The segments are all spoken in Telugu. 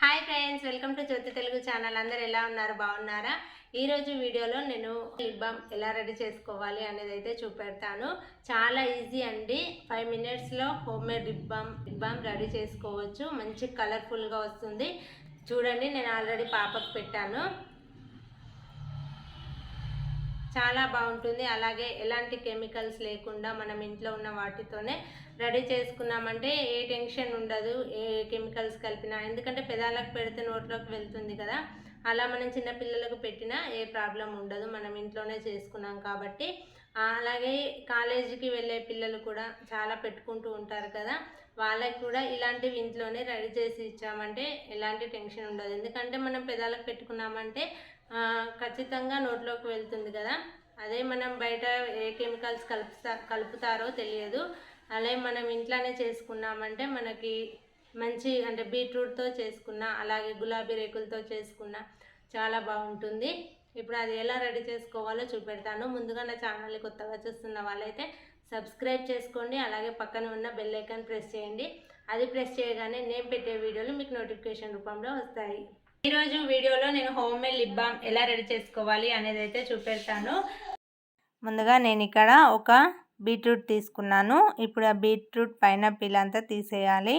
Hi friends welcome to Jyothi Telugu channel అందరు ఎలా ఉన్నారు? బాగున్నారా? ఈరోజు వీడియోలో నేను లిప్ బామ్ ఎలా రెడీ చేసుకోవాలి అనేది అయితే చూపెడతాను. చాలా ఈజీ అండి. ఫైవ్ మినిట్స్లో home made lip balm lip balm ready చేసుకోవచ్చు. మంచి కలర్ఫుల్గా వస్తుంది. చూడండి నేను ఆల్రెడీ పాపకు పెట్టాను. చాలా బాగుంటుంది. అలాగే ఎలాంటి కెమికల్స్ లేకుండా మనం ఇంట్లో ఉన్న వాటితోనే రెడీ చేసుకున్నామంటే ఏ టెన్షన్ ఉండదు ఏ కెమికల్స్ కలిపినా. ఎందుకంటే పెదాలకు పెడితే నోట్లోకి వెళ్తుంది కదా. అలా మనం చిన్నపిల్లలకు పెట్టినా ఏ ప్రాబ్లం ఉండదు. మనం ఇంట్లోనే చేసుకున్నాం కాబట్టి. అలాగే కాలేజీకి వెళ్ళే పిల్లలు కూడా చాలా పెట్టుకుంటూ ఉంటారు కదా. వాళ్ళకి కూడా ఇలాంటివి ఇంట్లోనే రెడీ చేసి ఇచ్చామంటే ఎలాంటి టెన్షన్ ఉండదు. ఎందుకంటే మనం పెదాలకు పెట్టుకున్నామంటే ఖచ్చితంగా నోట్లోకి వెళ్తుంది కదా. అదే మనం బయట ఏ కెమికల్స్ కలుపుతా కలుపుతారో తెలియదు. అలాగే మనం ఇంట్లోనే చేసుకున్నామంటే మనకి మంచి అంటే బీట్రూట్తో చేసుకున్న అలాగే గులాబీ రేకులతో చేసుకున్న చాలా బాగుంటుంది. ఇప్పుడు అది ఎలా రెడీ చేసుకోవాలో చూపెడతాను. ముందుగా నా ఛానల్ని కొత్తగా చూస్తున్న వాళ్ళైతే సబ్స్క్రైబ్ చేసుకోండి. అలాగే పక్కన ఉన్న బెల్ ఐకాన్ ప్రెస్ చేయండి. అది ప్రెస్ చేయగానే నేను పెట్టే వీడియోలు మీకు నోటిఫికేషన్ రూపంలో వస్తాయి. ఈరోజు వీడియోలో నేను హోమ్ మేడ్ లిప్ బామ్ ఎలా రెడీ చేసుకోవాలి అనేది అయితే చూపెడతాను. ముందుగా నేను ఇక్కడ ఒక బీట్రూట్ తీసుకున్నాను. ఇప్పుడు ఆ బీట్రూట్ పైన పిల్ అంతా తీసేయాలి.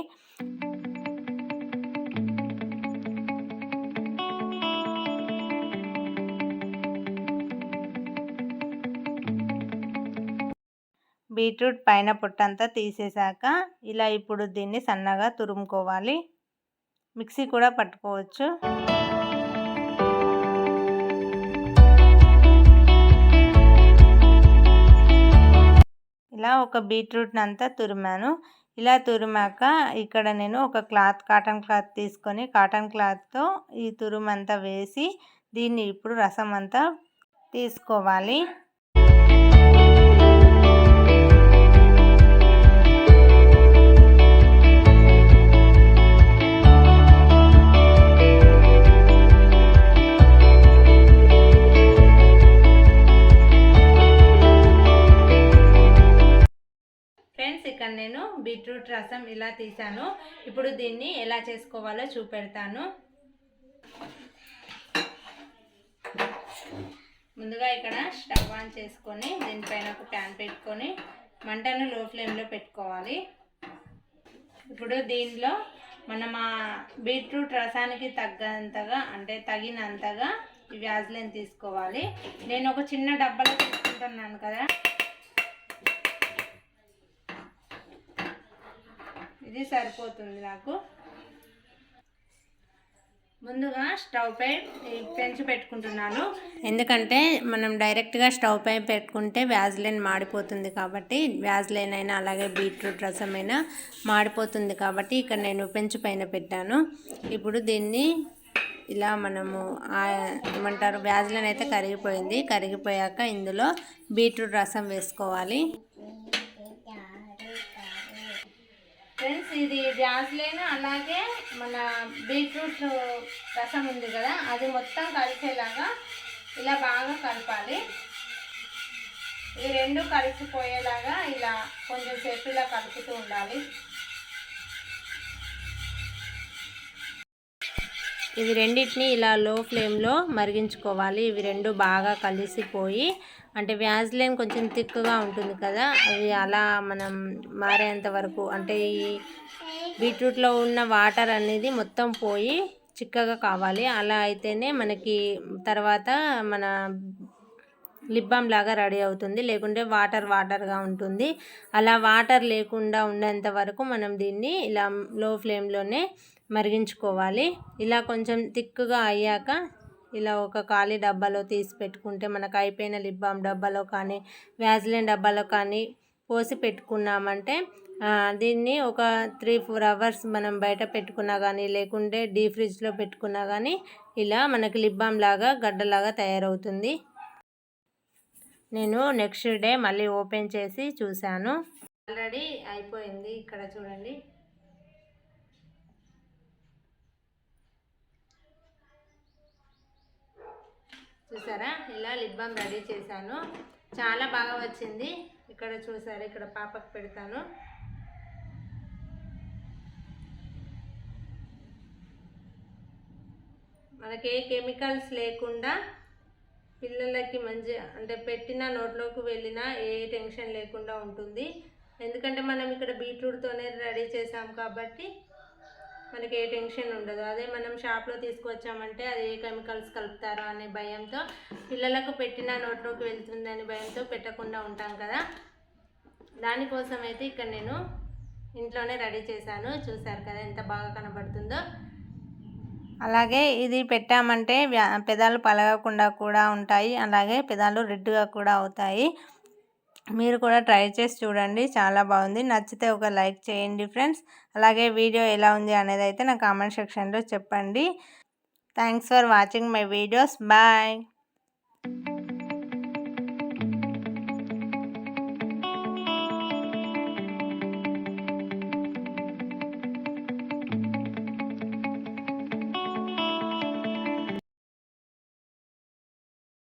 బీట్రూట్ పైన పొట్టంతా తీసేశాక ఇలా ఇప్పుడు దీన్ని సన్నగా తురుముకోవాలి. మిక్సీ కూడా పట్టుకోవచ్చు. ఇలా ఒక బీట్రూట్ని అంతా తురిమాను. ఇలా తురిమాక ఇక్కడ నేను ఒక క్లాత్ కాటన్ క్లాత్ తీసుకొని కాటన్ క్లాత్తో ఈ తురుమంతా వేసి దీన్ని ఇప్పుడు రసం అంతా తీసుకోవాలి. కోసం ఇలా తీసాను. ఇప్పుడు దీన్ని ఎలా చేసుకోవాలో చూపెడతాను. ముందుగా ఇక్కడ స్టవ్ ఆన్ చేసుకొని దీనిపైన ఒక ప్యాన్ పెట్టుకొని మంటను లో ఫ్లేమ్లో పెట్టుకోవాలి. ఇప్పుడు దీనిలో మనం ఆ బీట్రూట్ రసానికి తగ్గంతగా అంటే తగినంతగా ఈ వ్యాజ్లైన్ తీసుకోవాలి. నేను ఒక చిన్న డబ్బాలో తీసుకుంటున్నాను కదా. ఇది సరిపోతుంది నాకు. ముందుగా స్టవ్ పై పెంచి పెట్టుకుంటున్నాను. ఎందుకంటే మనం డైరెక్ట్గా స్టవ్ పై పెట్టుకుంటే వ్యాజ్లైన్ మాడిపోతుంది కాబట్టి వ్యాజ్లైన్ అయినా అలాగే బీట్రూట్ రసం అయినా మాడిపోతుంది కాబట్టి ఇక్కడ నేను పెంచు పైన పెట్టాను. ఇప్పుడు దీన్ని ఇలా మనము ఏమంటారు వ్యాజ్లైన్ అయితే కరిగిపోయింది. కరిగిపోయాక ఇందులో బీట్రూట్ రసం వేసుకోవాలి ఫ్రెండ్స్ ఇది వ్యాజ్లైన్ అలాగే మన బీట్రూట్ రసం ఉంది కదా అది మొత్తం కలిసేలాగా ఇలా బాగా కలపాలి. ఈ రెండు కలిసిపోయేలాగా ఇలా కొంచెం సేపు ఇలా కలుపుతూ ఉండాలి. ఇవి రెండింటిని ఇలా లో ఫ్లేమ్లో మరిగించుకోవాలి. ఇవి రెండు బాగా కలిసిపోయి అంటే వ్యాజ్లైన్ కొంచెం థిక్గా ఉంటుంది కదా అవి అలా మనం మారేంత వరకు అంటే ఈ బీట్రూట్లో ఉన్న వాటర్ అనేది మొత్తం పోయి చిక్కగా కావాలి. అలా అయితేనే మనకి తర్వాత మన లిప్ బామ్ లాగా రెడీ అవుతుంది. లేకుంటే వాటర్ వాటర్గా ఉంటుంది. అలా వాటర్ లేకుండా ఉండేంత వరకు మనం దీన్ని ఇలా లో ఫ్లేమ్లోనే మరిగించుకోవాలి. ఇలా కొంచెం థిక్గా అయ్యాక ఇలా ఒక ఖాళీ డబ్బాలో తీసి పెట్టుకుంటే మనకు అయిపోయిన లిప్ బామ్ డబ్బాలో కానీ వ్యాజ్లైన్ డబ్బాలో కానీ పోసి పెట్టుకున్నామంటే దీన్ని ఒక త్రీ ఫోర్ అవర్స్ మనం బయట పెట్టుకున్నా కానీ లేకుంటే డీ ఫ్రిడ్జ్లో పెట్టుకున్నా కానీ ఇలా మనకి లిప్ బామ్ లాగా గడ్డలాగా తయారవుతుంది. నేను నెక్స్ట్ డే మళ్ళీ ఓపెన్ చేసి చూశాను. ఆల్రెడీ అయిపోయింది ఇక్కడ చూడండి. చూసారా? ఇలా లిప్ బామ్ రెడీ చేశాను. చాలా బాగా వచ్చింది. ఇక్కడ చూసారా? ఇక్కడ పాపకు పెడతాను. మనకి ఏ కెమికల్స్ లేకుండా పిల్లలకి మంచి అంటే పెట్టిన నోట్లోకి వెళ్ళినా ఏ టెన్షన్ లేకుండా ఉంటుంది. ఎందుకంటే మనం ఇక్కడ బీట్రూట్తోనే రెడీ చేసాం కాబట్టి మనకి ఏ టెన్షన్ ఉండదు. అదే మనం షాప్లో తీసుకొచ్చామంటే అది ఏ కెమికల్స్ కలుపుతారో అనే భయంతో పిల్లలకు పెట్టిన నోట్లోకి వెళ్తుందనే భయంతో పెట్టకుండా ఉంటాం కదా. దానికోసం అయితే ఇక్కడ నేను ఇంట్లోనే రెడీ చేశాను. చూసారు కదా ఎంత బాగా కనబడుతుందో. అలాగే ఇది పెట్టామంటే పెదాలు పలగకుండా కూడా ఉంటాయి. అలాగే పెదాలు రెడ్గా కూడా అవుతాయి. మీరు కూడా ట్రై చేసి చూడండి. చాలా బాగుంది. నచ్చితే ఒక లైక్ చేయండి ఫ్రెండ్స్. అలాగే వీడియో ఎలా ఉంది అనేది అయితే నా కామెంట్ సెక్షన్లో చెప్పండి. Thanks for watching my videos. Bye.